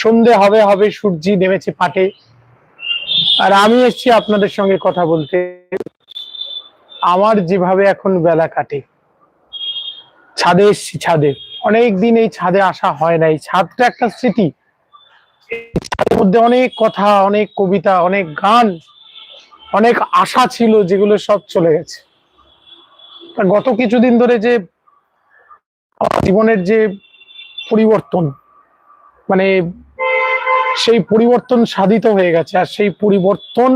সন্ধে হবে হবে সূর্যি নেমেছে পাটে আর আমি এসেছি আপনাদের সঙ্গে কথা বলতে। আমার যেভাবে এখন বেলা কাটে, ছাদে এসছি ছাদে। অনেক দিন এই ছাদে আসা হয় না এই ছাদটা একটা স্মৃতি। ছাদের মধ্যে অনেক কথা, অনেক কবিতা, অনেক গান, অনেক আশা ছিল যেগুলো সব চলে গেছে। গত কিছুদিন ধরে যে জীবনের যে পরিবর্তন মানে সেই পরিবর্তন সাধিত হয়ে গেছে, আর সেই পরিবর্তন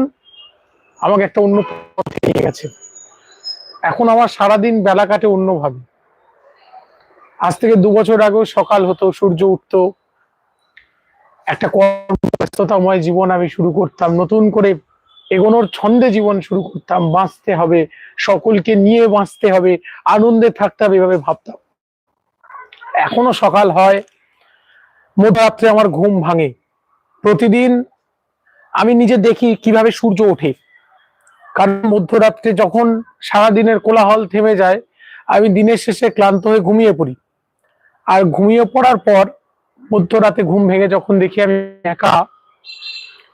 আমাকে একটা অন্য পথে নিয়ে গেছে। এখন আমার সারাদিন বেলা কাটে অন্যভাবে। আজ থেকে দু বছর আগেও সকাল হতো, সূর্য উঠতো। একটা কর্মব্যস্ততাময় জীবন আমি শুরু করতাম, নতুন করে এগোনোর ছন্দে জীবন শুরু করতাম, বাঁচতে হবে, সকলকে নিয়ে বাঁচতে হবে, আনন্দে থাকতে হবে, এভাবে ভাবতাম। এখনও সকাল হয় মধ্যরাত্রে আমার ঘুম ভাঙে। প্রতিদিন আমি নিজে দেখি কীভাবে সূর্য ওঠে। কারণ মধ্যরাত্রে যখন সারাদিনের কোলাহল থেমে যায়, আমি দিনের শেষে ক্লান্ত হয়ে ঘুমিয়ে পড়ি। আর ঘুমিয়ে পড়ার পর মধ্যরাতে ঘুম ভেঙে যখন দেখি আমি একা,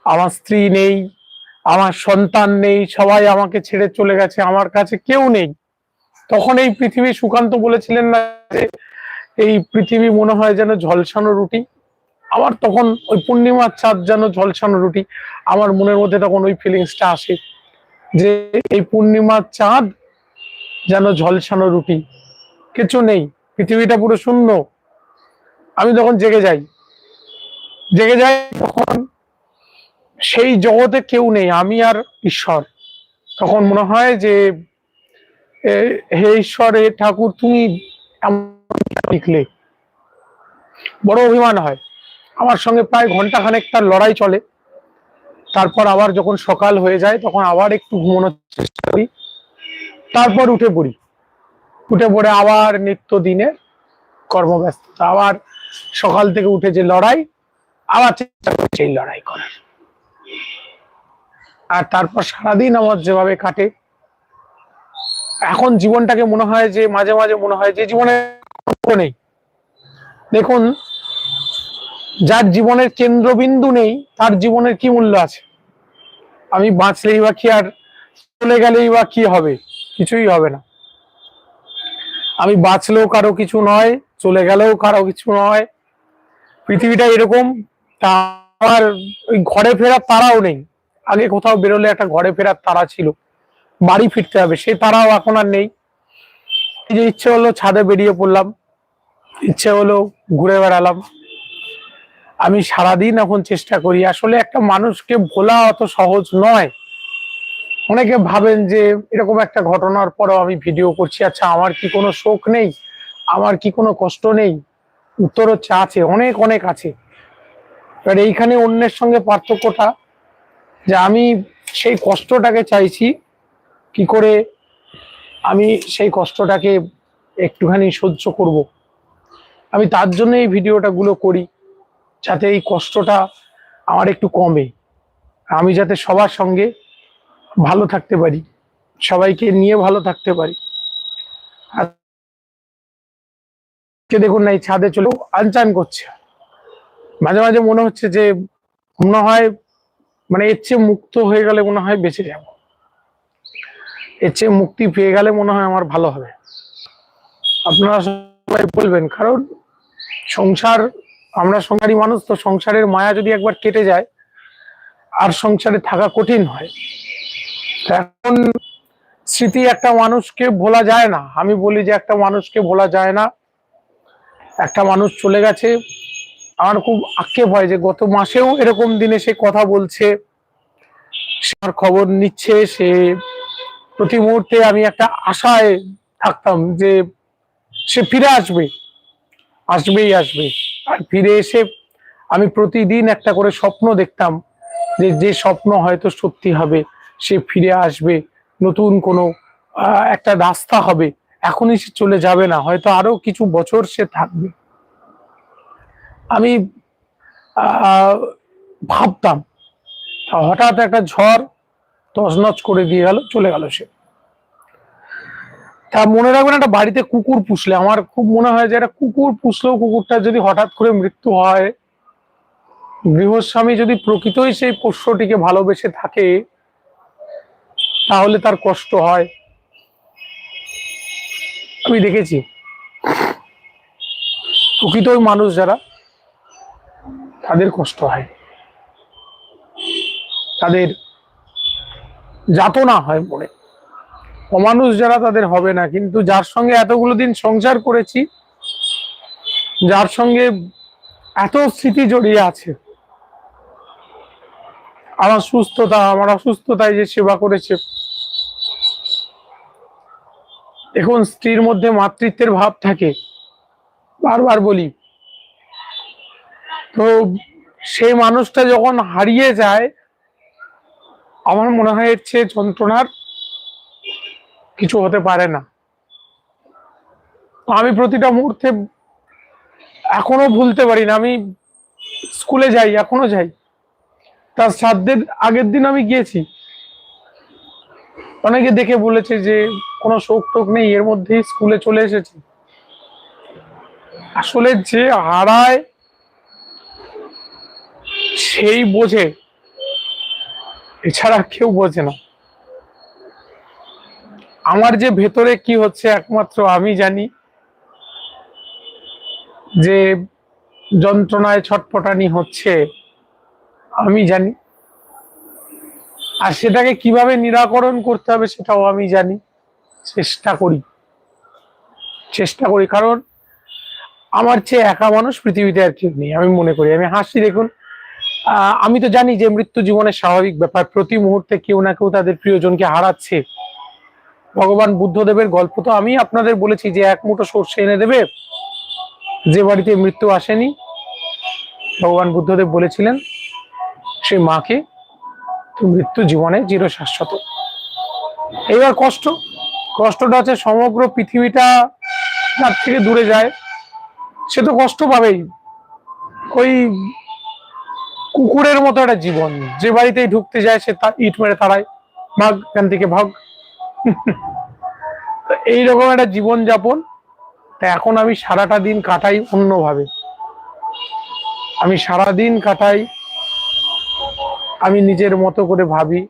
আমার স্ত্রী নেই, আমার সন্তান নেই, সবাই আমাকে ছেড়ে চলে গেছে, আমার কাছে কেউ নেই। তখন এই পৃথিবী সুকান্ত বলেছিলেন না যে, এই পৃথিবী মনে হয় যেন ঝলসানো রুটি। আমার তখন ওই পূর্ণিমার চাঁদ যেন ঝলসানো রুটি, আমার মনের মধ্যে তখন ওই ফিলিংসটা আসে যে এই পূর্ণিমার চাঁদ যেন ঝলসানো রুটি। কিছু নেই, পৃথিবীটা পুরো শূন্য। আমি তখন জেগে যাই জেগে যাই তখন সেই জগতে কেউ নেই, আমি আর ঈশ্বর। তখন মনে হয় যে হে ঈশ্বর, হে ঠাকুর, তুমি এমন লিখলে? বড় অভিমান হয়। আমার সঙ্গে প্রায় ঘণ্টা খানেক তার লড়াই চলে। তারপর আবার যখন সকাল হয়ে যায়, তখন আবার একটু ঘুমানোর চেষ্টা করি। তারপর উঠে পড়ি। উঠে পড়ে আবার নিত্য দিনের কর্মব্যস্ততা। আবার সকাল থেকে উঠে যে লড়াই, আবার চেষ্টা করি সেই লড়াই করার। আর তারপর সারাদিন আমার যেভাবে কাটে, এখন জীবনটাকে মনে হয় যে, মাঝে মাঝে মনে হয় যে জীবনে নেই। দেখুন যার জীবনের কেন্দ্রবিন্দু নেই, তার জীবনের কি মূল্য আছে? আমি বাঁচলেই বা কি আর চলে গেলেই বা কি হবে? কিছুই হবে না। আমি বাঁচলেও কারও কিছু নয়, চলে গেলেও কারও কিছু নয়। পৃথিবীটা এরকম, তা আমার ওই ঘরে ফেরার তারাও নেই। আগে কোথাও বেরোলে একটা ঘরে ফেরার তারা ছিল। বাড়ি ফিরতে হবে, সে তারাও এখন আর নেই। যে ইচ্ছে হলো ছাদে বেরিয়ে পড়লাম, ইচ্ছে হলো ঘুরে বেড়ালাম। আমি সারাদিন এখন চেষ্টা করি। আসলে একটা মানুষকে ভোলা অত সহজ নয়। অনেকে ভাবেন যে এরকম একটা ঘটনার পরও আমি ভিডিও করছি। আচ্ছা আমার কি কোনো শোক নেই? আমার কি কোনো কষ্ট নেই? উত্তর হচ্ছে আছে, অনেক অনেক আছে। এবার এইখানে অন্যের সঙ্গে পার্থক্যটা যে আমি সেই কষ্টটাকে চাইছি, কি করে আমি সেই কষ্টটাকে একটুখানি সহ্য করব। আমি তার জন্য এই ভিডিওটা গুলো করি। যাতে এই কষ্টটা আমার একটু কমে। আমি যাতে সবার সঙ্গে ভালো থাকতে পারি, সবাইকে নিয়ে ভালো থাকতে পারি। দেখুন না, এই ছাদে চলেও আনচান করছে। মাঝে মাঝে মনে হচ্ছে যে মনে হয় মানে এর চেয়ে মুক্ত হয়ে গেলে মনে হয় বেঁচে যাব। এর চেয়ে মুক্তি পেয়ে গেলে মনে হয় আমার ভালো হবে। আপনারা সবাই বলবেন, কারণ সংসার আমরা সংসারী মানুষ তো সংসারের মায়া যদি একবার কেটে যায়, আর সংসারে থাকা কঠিন হয়। এখন স্মৃতি একটা মানুষকে ভোলা যায় না। আমি বলি যে একটা মানুষকে ভোলা যায় না। একটা মানুষ চলে গেছে। আমার খুব আক্ষেপ হয় যে গত মাসেও এরকম দিনে সে কথা বলছে। সে আমার খবর নিচ্ছে। সে প্রতি মুহূর্তে আমি একটা আশায় থাকতাম যে সে ফিরে আসবে। আসবেই আসবে। আর ফিরে এসে আমি প্রতিদিন একটা করে স্বপ্ন দেখতাম যে যে স্বপ্ন হয়তো সত্যি হবে, সে ফিরে আসবে, নতুন কোনো একটা রাস্তা হবে। এখনই সে চলে যাবে না, হয়তো আরও কিছু বছর সে থাকবে। আমি ভাবতাম হঠাৎ একটা ঝড় তছনছ করে দিয়ে গেল, চলে গেল সে। তা মনে রাখবেন একটা বাড়িতে কুকুর পুষলে, আমার খুব মনে হয় যে একটা কুকুর পুষলেও কুকুরটা যদি হঠাৎ করে মৃত্যু হয়, গৃহস্বামী যদি প্রকৃতই সেই পোষ্যটিকে ভালোবেসে থাকে, তাহলে তার কষ্ট হয়। আমি দেখেছি। প্রকৃতই মানুষ যারা, তাদের কষ্ট হয়। তাদের যাতনা হয় মনে। অমানুষ যারা তাদের হবে না। কিন্তু যার সঙ্গে এতগুলো দিন সংসার করেছি, যার সঙ্গে এত স্মৃতি জড়িয়ে আছে, আমার সুস্থতা, আমার অসুস্থতায় যে সেবা করেছে, এখন স্ত্রীর মধ্যে মাতৃত্বের ভাব থাকে। বারবার বলি, তো সেই মানুষটা যখন হারিয়ে যায়, আমার মনে হয় এর চেয়ে যন্ত্রণার কিছু হতে পারে না। আমি প্রতিটা মুহূর্তে এখনও ভুলতে পারি না। আমি স্কুলে যাই, এখনও যাই। তার শ্রাদ্ধের আগের দিন আমি গিয়েছি। অনেকে দেখে বলেছে যে, কোনো শোক টোক নেই, এর মধ্যেই স্কুলে চলে এসেছি। আসলে যে হারায়, সেই বোঝে। এছাড়া কেউ বোঝে না। আমার যে ভেতরে কি হচ্ছে একমাত্র আমি জানি যে যন্ত্রণায় ছটপটানি হচ্ছে, আমি জানি। আর সেটাকে কীভাবে নিরাকরণ করতে হবে সেটাও আমি জানি। চেষ্টা করি। চেষ্টা করি, কারণ আমার চেয়ে একা মানুষ পৃথিবীতে আর কেউ নেই, আমি মনে করি। আমি হাসি, দেখুন আমি তো জানি যে মৃত্যু জীবনের স্বাভাবিক ব্যাপার। প্রতি মুহূর্তে কেউ না কেউ তাদের প্রিয়জনকে হারাচ্ছে। ভগবান বুদ্ধদেবের গল্প তো আমি আপনাদের বলেছি যে এক মুঠো সর্ষে এনে দেবে। যে বাড়িতে মৃত্যু আসেনি, ভগবান বুদ্ধদেব বলেছিলেন সেই মাকে মৃত্যু জীবনে চির শাশ্বত এবার কষ্ট, কষ্টটা হচ্ছে সমগ্র পৃথিবীটা তার থেকে দূরে যায়। সে তো কষ্ট পাবেই। ওই কুকুরের মতো একটা জীবন, যে বাড়িতেই ঢুকতে যায় সে ইট মেরে তাড়ায়, ভাগ, এখান থেকে ভাগ। এইরকম একটা জীবনযাপন। তা এখন আমি সারাটা দিন কাটাই অন্যভাবে। আমি সারা দিন কাটাই, আমি নিজের মতো করে ভাবি।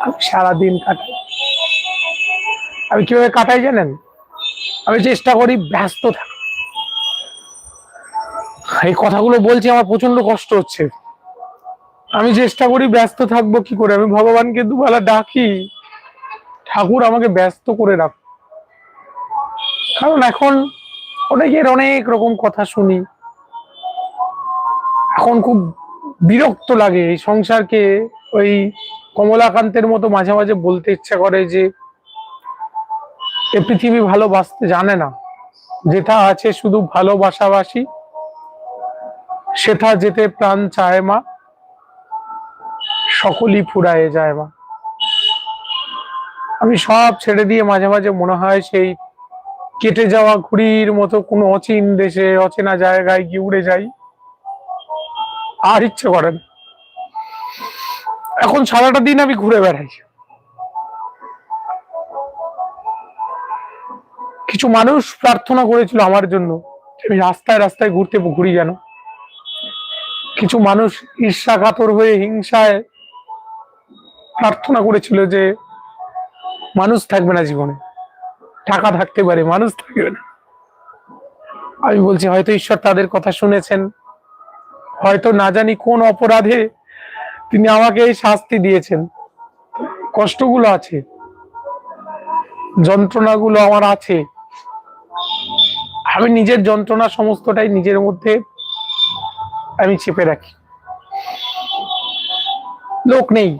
আমি সারাদিন কাটাই। আমি কীভাবে কাটাই জানেন? আমি চেষ্টা করি ব্যস্ত থাকা। এই কথাগুলো বলছি, আমার প্রচণ্ড কষ্ট হচ্ছে। আমি চেষ্টা করি ব্যস্ত থাকব কি করে? আমি ভগবানকে দুবেলা ডাকি। ঠাকুর আমাকে ব্যস্ত করে রাখ। কারণ এখন অনেকের অনেক রকম কথা শুনি। এখন খুব বিরক্ত লাগে এই সংসারকে। ওই কমলাকান্তের মতো মাঝে মাঝে বলতে ইচ্ছা করে যে, এ পৃথিবী ভালোবাসতে জানে না। যেটা আছে শুধু ভালোবাসাবাসী, সেটা যেতে প্রাণ চায় মা। সকলই ফুরায়ে যায় মা। আমি সব ছেড়ে দিয়ে মাঝে মাঝে মনে হয় সেই কেটে যাওয়া ঘুড়ির মতো কোনো অচিন দেশে, অচেনা জায়গায় গিয়ে উড়ে যাই। আর ইচ্ছে করে না। এখন সারাটা দিন আমি ঘুরে বেড়াই। কিছু মানুষ প্রার্থনা করেছিল আমার জন্য আমি রাস্তায় রাস্তায় ঘুরতে ঘুরি যেন। কিছু মানুষ ঈর্ষাকাতর হয়ে হিংসায় প্রার্থনা করেছিল যে মানুষ থাকবে না জীবনে। টাকা থাকতে পারে, মানুষ থাকবে না। আমি বলছি, হয়তো ঈশ্বর তাদের কথা শুনেছেন। হয়তো না জানি কোন অপরাধে তিনি আমাকে এই শাস্তি দিয়েছেন। কষ্টগুলো আছে, যন্ত্রণাগুলো আমার আছে। আমি নিজের যন্ত্রণা সমস্তটাই নিজের মধ্যে আমি চেপে রাখি। লোক নেই।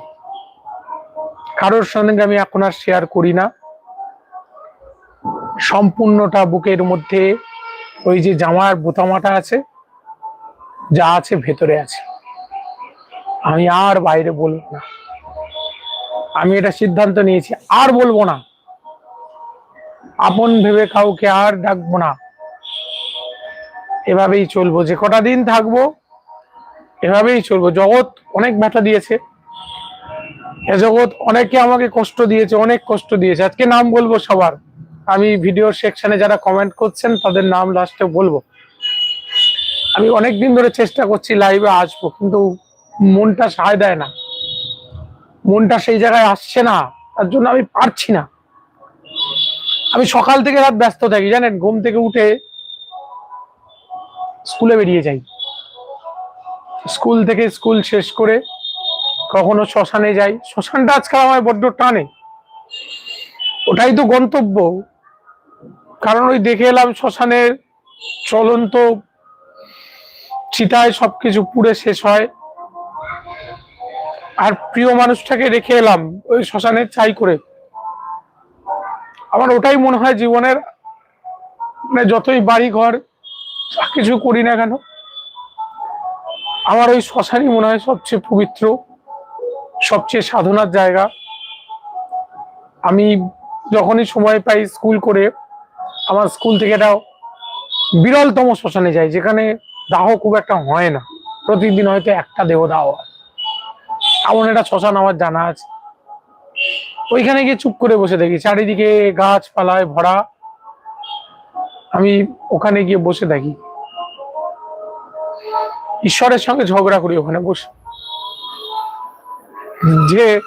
কারোর সঙ্গে আমি এখন আর শেয়ার করি না। সম্পূর্ণটা বুকের মধ্যে ওই যে জামার বোতামাটা আছে, যা আছে ভেতরে আছে। আমি আর বাইরে বলব না। আমি এটা সিদ্ধান্ত নিয়েছি, আর বলব না। আপন ভেবে কাউকে আর ডাকবো না। এভাবেই চলবো। যে কটা দিন থাকব, এভাবেই চলবো। জগৎ অনেক ব্যথা দিয়েছে। এ জগৎ অনেকে আমাকে কষ্ট দিয়েছে, অনেক কষ্ট দিয়েছে। আজকে নাম বলব সবার। আমি ভিডিও সেকশনে যারা কমেন্ট করছেন, তাদের নাম লাস্টে বলব। আমি অনেক দিন ধরে চেষ্টা করছি লাইভে আসব, কিন্তু মনটা সায় দেয় না। মনটা সেই জায়গায় আসছে না, তার জন্য আমি পারছি না। আমি সকাল থেকে রাত ব্যস্ত থাকি, জানেন, ঘুম থেকে উঠে স্কুলে বেরিয়ে যাই। স্কুল থেকে স্কুল শেষ করে কখনো শ্মশানে যাই। শ্মশানটা আজকাল আমার বড্ড টানে। ওটাই তো গন্তব্য। কারণ ওই দেখে এলাম শ্মশানের চলন্ত চিতায় সবকিছু পুড়ে শেষ হয়। আর প্রিয় মানুষটাকে রেখে এলাম ওই শ্মশানের চাই করে। আমার ওটাই মনে হয় জীবনের মানে যতই বাড়ি ঘর যা কিছু করি না কেন, আমার ওই শ্মশানই মনে হয় সবচেয়ে পবিত্র। সবচেয়ে সাধনার জায়গা। আমি যখনই সময় পাই স্কুল করে, আমার স্কুল থেকে এটা বিরলতম শ্মশানে যাই, যেখানে দাহ খুব একটা হয় না। প্রতিদিন হয়তো একটা দেহ দাহ এমন একটা শ্মশান আমার জানা আছে। ওইখানে গিয়ে চুপ করে বসে দেখি, চারিদিকে গাছপালায় ভরা। আমি ওখানে গিয়ে বসে দেখি। ঈশ্বরের সঙ্গে ঝগড়া করি ওখানে বসে। যে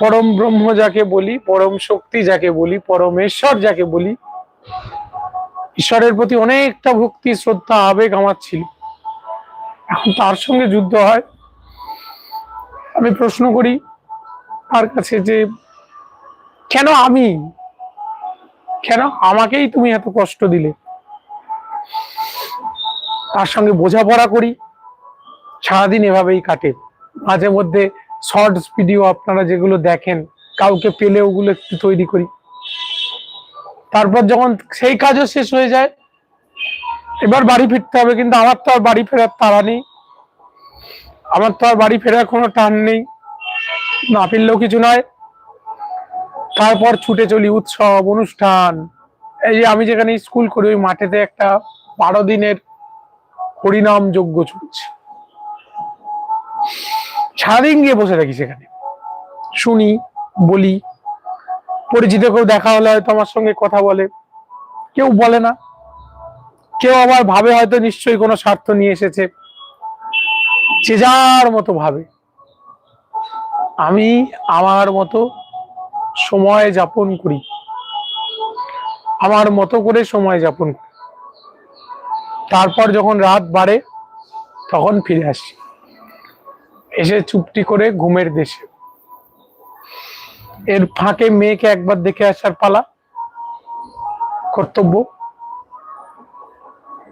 পরম ব্রহ্ম যাকে বলি, পরম শক্তি যাকে বলি, পরমেশ্বর যাকে বলি, ঈশ্বরের প্রতি অনেকটা ভক্তি, শ্রদ্ধা, আবেগ আমার ছিল। এখন তার সঙ্গে যুদ্ধ হয়। আমি প্রশ্ন করি তার কাছে যে, কেন আমি? কেন আমাকেই তুমি এত কষ্ট দিলে? তার সঙ্গে বোঝাপড়া করি। সারাদিন এভাবেই কাটে। মাঝে মধ্যে শর্টস ভিডিও আপনারা যেগুলো দেখেন, কাউকে পেলে ওগুলো একটু তৈরি করি। তারপর যখন সেই কাজও শেষ হয়ে যায়, এবার বাড়ি ফিরতে হবে, কিন্তু আমার তো আর বাড়ি ফেরার তাড়া নেই। আমার তো আর বাড়ি ফেরার কোনো টান নেই। না ফিরলেও কিছু নয়। তারপর ছুটে চলি উৎসব, অনুষ্ঠান। এই যে আমি যেখানে স্কুল করি, ওই মাঠেতে একটা বারো দিনের হরিনাম যজ্ঞ চলছে। সারাদিন গিয়ে বসে থাকি সেখানে। শুনি, বলি, পরিচিত কেউ দেখা হলে হয়তো আমার সঙ্গে কথা বলে। কেউ বলে না। কেউ আবার ভাবে হয়তো নিশ্চয়ই কোনো স্বার্থ নিয়ে এসেছে। যে যার মতো ভাবে। আমি আমার মতো সময় যাপন করি। আমার মতো করে সময় যাপন করি। তারপর যখন রাত বাড়ে, তখন ফিরে আসি। এসে চুপটি করে ঘুমের দেশে। এর ফাঁকে মেয়েকে একবার দেখে আসার পালা, কর্তব্য।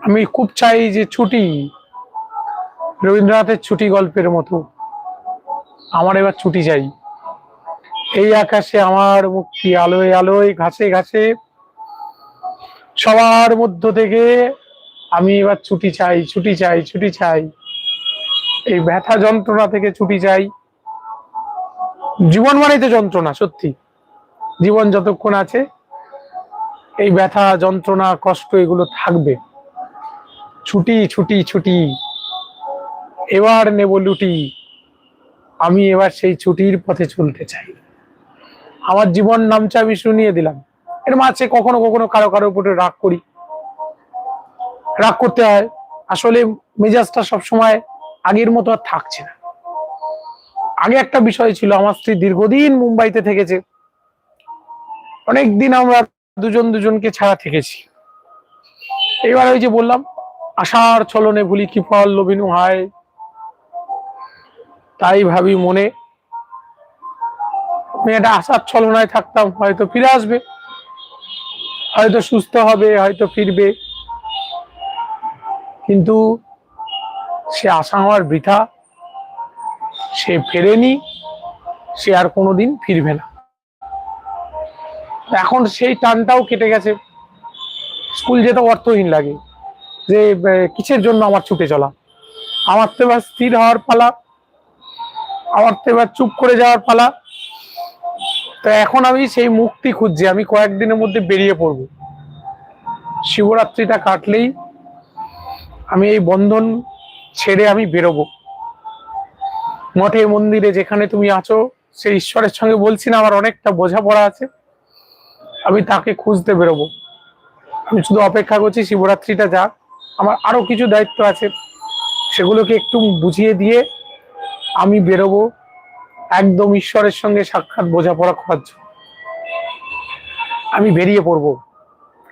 আমি খুব চাই যে ছুটি, রবীন্দ্রনাথের ছুটি গল্পের মতো। আমার এবার ছুটি চাই। এই আকাশে আমার মুক্তি, আলোয় আলোয়, ঘাসে ঘাসে। সবার মধ্য থেকে আমি এবার ছুটি চাই ছুটি চাই ছুটি চাই। এই ব্যথা যন্ত্রণা থেকে ছুটি চাই। জীবন মানেই তো যন্ত্রণা, সত্যি। জীবন যতক্ষণ আছে, এই ব্যথা, যন্ত্রণা, কষ্ট এগুলো থাকবে। ছুটি ছুটি ছুটি। এবার নেব লুটি। আমি এবার সেই ছুটির পথে চলতে চাই। আমার জীবন নামছে আমি শুনিয়ে দিলাম। এর মাঝে কখনো কখনো কারও কারও উপরে রাগ করি। রাগ করতে হয়। আসলে মেজাজটা সবসময় আগের মতো আর থাকছে না। আগে একটা বিষয় ছিল, আমার স্ত্রী দীর্ঘদিন মুম্বাইতে থেকেছে। অনেকদিন আমরা দুজন দুজনকে ছাড়া থেকেছি। এবার ওই যে বললাম আশার ছলনে ভুলি কি ফল লবিনু হায়? তাই ভাবি মনে মেয়েটা আশার ছলনায় থাকতাম, হয়তো ফিরে আসবে। হয়তো সুস্থ হবে, হয়তো ফিরবে। কিন্তু সে আশা আমার বৃথা, সে ফেরেনি, সে আর কোনোদিন ফিরবে না। এখন সেই টানটাও কেটে গেছে। স্কুল যেতে অর্থহীন লাগে, যে কিসের জন্য আমার ছুটে চলা? আমার তো এবার স্থির হওয়ার পালা, আমার তো এবার চুপ করে যাওয়ার পালা। তো এখন আমি সেই মুক্তি খুঁজছি, আমি কয়েকদিনের মধ্যে বেরিয়ে পড়ব। শিবরাত্রিটা কাটলেই আমি এই বন্ধন ছেড়ে আমি বেরোবো। মঠে মন্দিরে যেখানে তুমি আছো, সেই ঈশ্বরের সঙ্গে বলছি না, আমার অনেকটা বোঝাপড়া আছে। আমি তাকে খুঁজতে বেরোবো। আমি শুধু অপেক্ষা করছি, শিবরাত্রিটা যাক। আমার আরও কিছু দায়িত্ব আছে। সেগুলোকে একটু বুঝিয়ে দিয়ে আমি বেরোবো। একদম ঈশ্বরের সঙ্গে সাক্ষাৎ বোঝাপড়া করার জন্য। আমি বেরিয়ে পড়ব।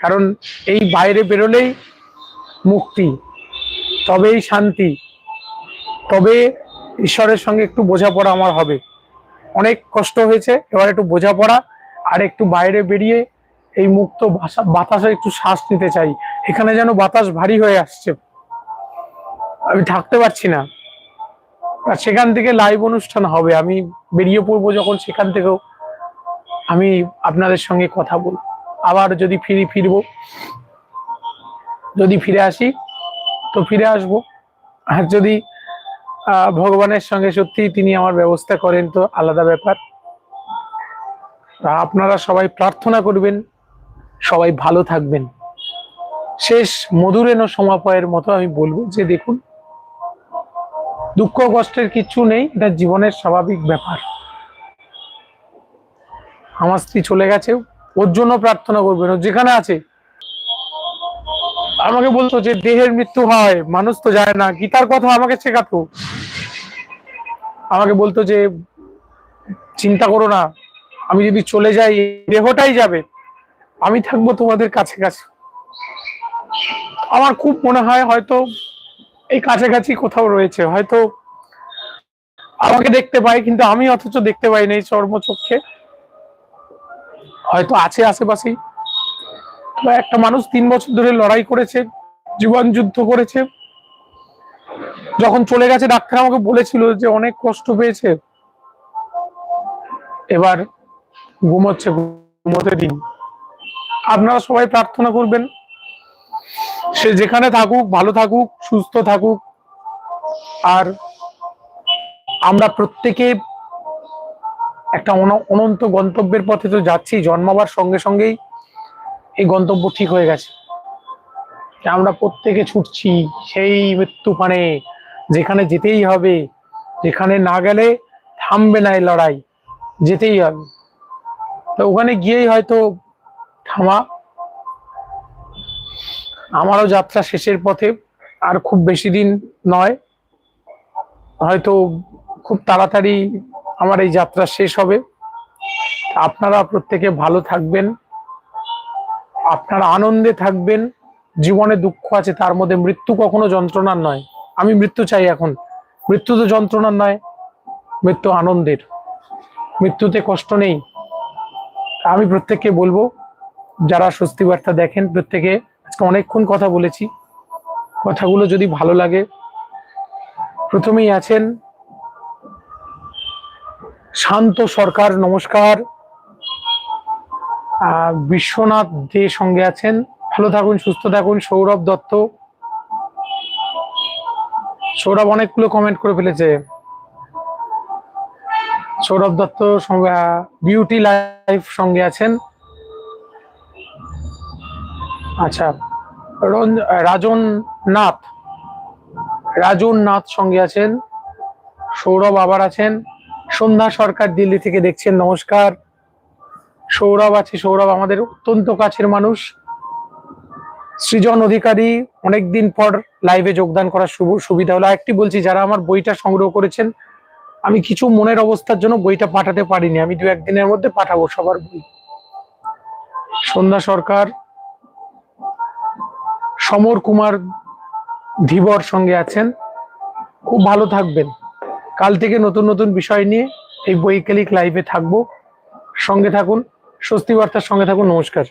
কারণ এই বাইরে বেরোলেই মুক্তি। তবেই শান্তি, তবে ঈশ্বরের সঙ্গে একটু বোঝাপড়া আমার হবে। অনেক কষ্ট হয়েছে, এবার একটু বোঝাপড়া আর একটু বাইরে বেরিয়ে এই মুক্ত বাতাসে একটু শ্বাস নিতে চাই। এখানে যেন বাতাস ভারী হয়ে আসছে। আমি থাকতে পারছি না। আর সেখান থেকে লাইভ অনুষ্ঠান হবে। আমি বেরিয়ে পড়ব যখন সেখান থেকেও আমি আপনাদের সঙ্গে কথা বলব। আবার যদি ফিরি ফিরবো। যদি ফিরে আসি তো ফিরে আসব। আর যদি ভগবানের সঙ্গে সত্যি তিনি আমার ব্যবস্থা করেন তো আলাদা ব্যাপার। আপনারা সবাই প্রার্থনা করবেন, সবাই ভালো থাকবেন। শেষ মধুরেন সমাপয়ের মতো আমি বলব যে দেখুন, দুঃখ কষ্টের কিচ্ছু নেই, এটা জীবনের স্বাভাবিক ব্যাপার। আমার স্ত্রী চলে গেছে, ওর জন্য প্রার্থনা করবেন। ও যেখানে আছে আমাকে বলতো যে দেহের মৃত্যু হয়, মানুষ তো যায় না গীতার কথা আমাকে শেখাতো? আমাকে বলতো যে, চিন্তা করো না, আমি যদি চলে যাই, দেহটাই যাবে, আমি থাকব তোমাদের কাছে কাছে আমার খুব মনে হয় হয়তো এই কাছাকাছি কোথাও রয়েছে, হয়তো আমাকে দেখতে পাই কিন্তু আমি অথচ দেখতে পাই না এই চর্মচক্ষে। হয়তো আছে আশেপাশেই। একটা মানুষ তিন বছর ধরে লড়াই করেছে, জীবন যুদ্ধ করেছে, যখন চলে গেছে ডাক্তার আমাকে বলেছিল যে অনেক কষ্ট পেয়েছে। এবার ঘুমোচ্ছে ঘুমোতে দিন। আপনারা সবাই প্রার্থনা করবেন, সে যেখানে থাকুক, ভালো থাকুক, সুস্থ থাকুক। আর আমরা প্রত্যেকে একটা অন- অনন্ত গন্তব্যের পথে তো যাচ্ছি, জন্মাবার সঙ্গে সঙ্গেই এই গন্তব্য ঠিক হয়ে গেছে। আমরা প্রত্যেকে ছুটছি সেই মৃত্যু পানে যেখানে যেতেই হবে, যেখানে না গেলে থামবে না এই লড়াই, যেতেই হবে। তো ওখানে গিয়েই হয়তো থামা। আমারও যাত্রা শেষের পথে আর খুব বেশি দিন নয়। হয়তো খুব তাড়াতাড়ি আমার এই যাত্রা শেষ হবে। আপনারা প্রত্যেকে ভালো থাকবেন। আপনারা আনন্দে থাকবেন, জীবনে দুঃখ আছে, তার মধ্যে মৃত্যু কখনো যন্ত্রণার নয়। আমি মৃত্যু চাই এখন। মৃত্যু তো যন্ত্রণার নয়, মৃত্যু আনন্দের। মৃত্যুতে কষ্ট নেই। আমি প্রত্যেককে বলব, যারা স্বস্তি বার্তা দেখেন, প্রত্যেকে আজকে অনেকক্ষণ কথা বলেছি। কথাগুলো যদি ভালো লাগে, প্রথমেই আছেন শান্ত সরকার, নমস্কার। বিশ্বনাথ দে সঙ্গে আছেন। ভালো থাকুন, সুস্থ থাকুন। সৌরভ দত্ত। সৌরভ অনেকগুলো কমেন্ট করে ফেলেছে। সৌরভ দত্ত বিউটি লাইফ সঙ্গে আছেন। আচ্ছা রাজন নাথ। রাজন নাথ সঙ্গে আছেন। সৌরভ আবার আছেন। সন্ধ্যা সরকার দিল্লি থেকে দেখছেন, নমস্কার। সৌরভ আছে, সৌরভ আমাদের অত্যন্ত কাছের মানুষ। সৃজন অধিকারী অনেকদিন পর লাইভে যোগদান করার শুভ সুবিধা হলো। একটি বলছি, যারা আমার বইটা সংগ্রহ করেছেন, আমি কিছু মনের অবস্থার জন্য বইটা পাঠাতে পারিনি। আমি দু একদিনের মধ্যে পাঠাবো সবার বই। সন্ধ্যা সরকার, সমর কুমার ধীবর সঙ্গে আছেন। খুব ভালো থাকবেন। কাল থেকে নতুন নতুন বিষয় নিয়ে এই বৈকালিক লাইভে থাকব। সঙ্গে থাকুন। স্বস্তি বার্তার সঙ্গে থাকুন নমস্কার।